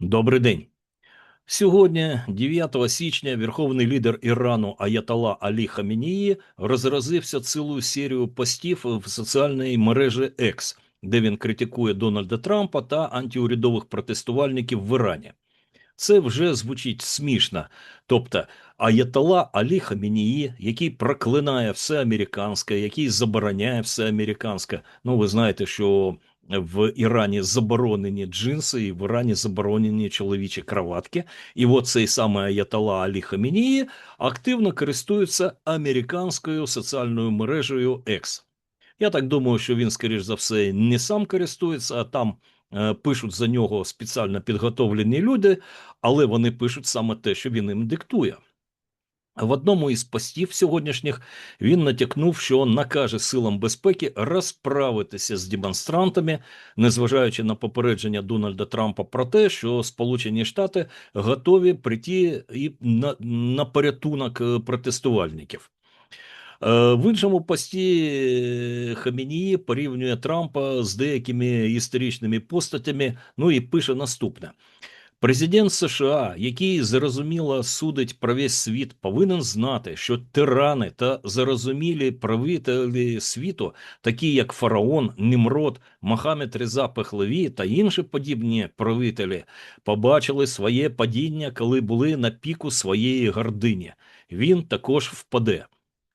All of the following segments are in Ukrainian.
Добрий день. Сьогодні, 9 січня, верховний лідер Ірану Аятолла Алі Хамінії розразився цілу серію постів в соціальній мережі X, де він критикує Дональда Трампа та антиурядових протестувальників в Ірані. Це вже звучить смішно. Тобто, Аятолла Алі Хамінії, який проклинає все американське, який забороняє все американське. Ну, ви знаєте, що в Ірані заборонені джинси, і в Ірані заборонені чоловічі кроватки. І от цей самий Аятолла Алі Хамінії активно користується американською соціальною мережею X. Я так думаю, що він, скоріш за все, не сам користується, а там е, пишуть за нього спеціально підготовлені люди, але вони пишуть саме те, що він їм диктує. В одному із постів сьогоднішніх він натякнув, що накаже силам безпеки розправитися з демонстрантами, незважаючи на попередження Дональда Трампа про те, що Сполучені Штати готові прийти і на, на порятунок е, протестувальників. Е, В іншому пості е, Хамінії порівнює Трампа з деякими історичними постатями, ну і пише наступне. Президент США, який зрозуміло судить про весь світ, повинен знати, що тирани та зарозумілі правителі світу, такі як Фараон, Німрод, Мохаммед Реза Пехлеві та інші подібні правителі, побачили своє падіння, коли були на піку своєї гордині. Він також впаде.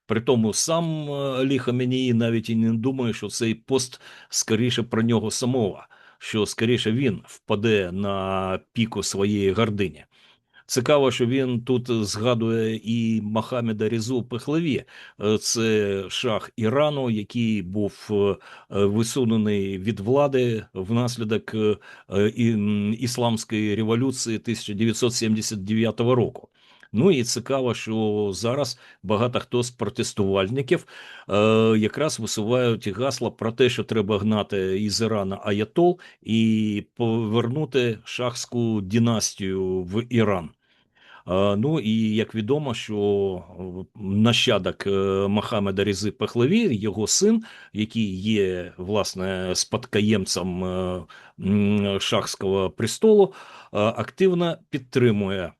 При тому сам е, Алі Хаменії навіть і не думає, що цей пост скоріше про нього самого що скоріше він впаде на піку своєї гордині. Цікаво, що він тут згадує і Мохаммеда Різу Пехлеві, е, це шах Ірану, який був е, висунений від влади внаслідок е, ісламської революції 1979 року. Ну і цікаво, що зараз багато хто з протестувальників е, якраз висувають гасла про те, що треба гнати із Ірана Аятол і повернути шахську династію в Іран. Е, ну і як відомо, що нащадок е, Мохаммеда Різи Пехлеві, його син, який є власне спадкоємцем е, шахського престолу, активно підтримує Е,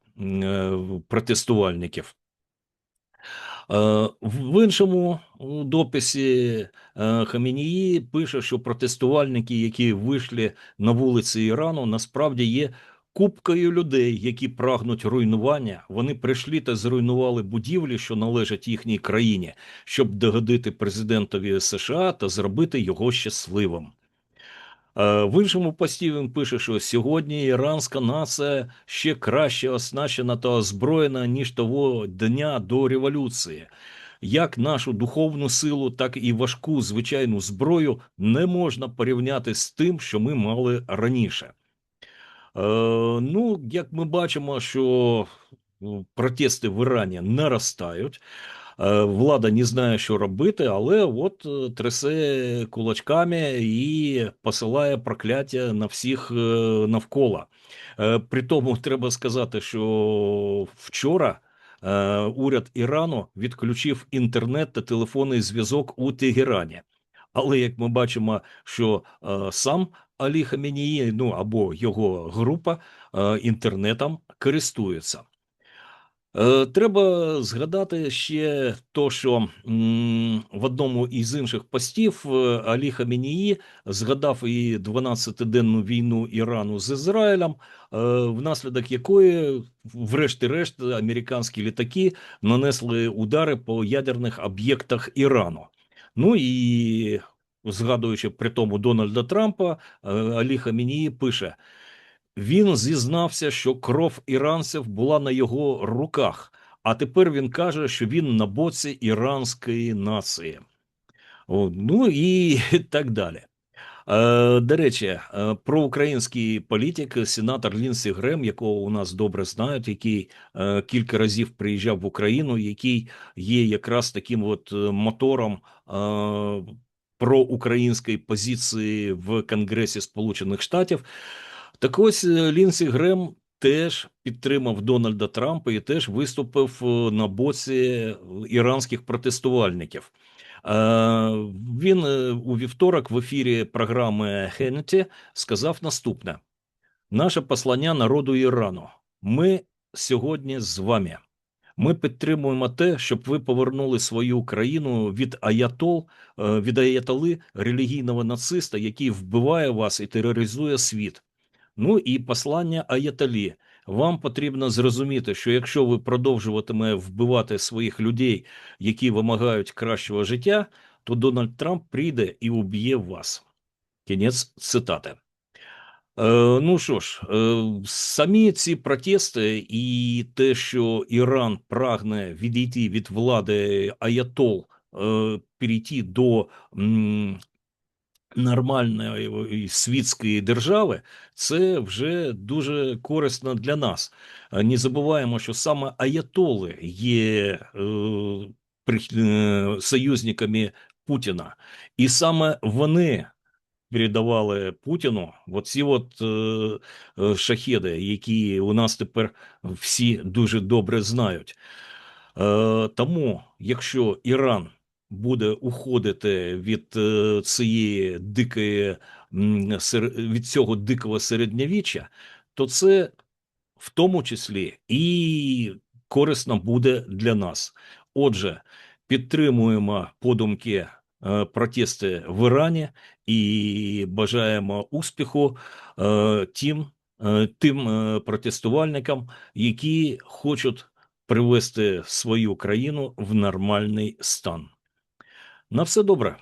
протестувальників. Е, в іншому дописі е, Хамінії пише, що протестувальники, які вийшли на вулиці Ірану, насправді є купкою людей, які прагнуть руйнування. Вони прийшли та зруйнували будівлі, що належать їхній країні, щоб догодити президентові США та зробити його щасливим. В іншому пості він пише, що сьогодні іранська нація ще краще оснащена та озброєна ніж того дня до революції. Як нашу духовну силу, так і важку звичайну зброю не можна порівняти з тим, що ми мали раніше. Е, Ну, як ми бачимо, що протести в Ірані наростають. Е, влада не знає, що робити, але от е, трясе кулачками і посилає прокляття на всіх е, навколо. При тому треба сказати, що вчора. Уряд Ірану відключив інтернет та телефонний зв'язок у Тегерані. Але як ми бачимо, що сам Алі Хамінії, ну або його група інтернетом користується. Е, треба згадати ще то, що в одному із інших постів е, Алі Хамінії згадав і 12-денну війну Ірану з Ізраїлем, е, внаслідок якої, врешті-решт, американські літаки нанесли удари по ядерних об'єктах Ірану. Ну і згадуючи при тому Дональда Трампа, Алі Хамінії пише. Він зізнався, що кров іранців була на його руках, а тепер він каже, що він на боці іранської нації. Ну і так далі. Е, До речі, е, проукраїнський політик, сенатор Лінсі Грем, якого у нас добре знають, який е, кілька разів приїжджав в Україну, який є якраз таким от мотором проукраїнської позиції в Конгресі Сполучених Штатів. Так ось е, Лінсі Грем теж підтримав Дональда Трампа і теж виступив е, на боці іранських протестувальників. Е, він у вівторок в ефірі програми Хеннеті сказав наступне: Наше послання народу Ірану. Ми сьогодні з вами. Ми підтримуємо те, щоб ви повернули свою країну від аятол, е, від аятоли релігійного нациста, який вбиває вас і тероризує світ. Ну і послання аятолі. Вам потрібно зрозуміти, що якщо ви продовжуватиме вбивати своїх людей, які вимагають кращого життя, то Дональд Трамп прийде і уб'є вас. Кінець цитати. Е, ну що ж, е, самі ці протести і те, що Іран прагне відійти від влади Аятол, е, перейти до нормальної світської держави, це вже дуже корисно для нас. Не забуваємо, що саме Аятоли є е, е, союзниками Путіна, і саме вони передавали Путіну оці от е, е, шахеди, які у нас тепер всі дуже добре знають. Е, тому, якщо Іран буде уходити від е, цієї дикої від цього дикого середньовіччя, то це в тому числі і корисно буде для нас. Отже, підтримуємо подумки е, протести в Ірані і бажаємо успіху е, тим, тим протестувальникам, які хочуть привести свою країну в нормальний стан. На все добре.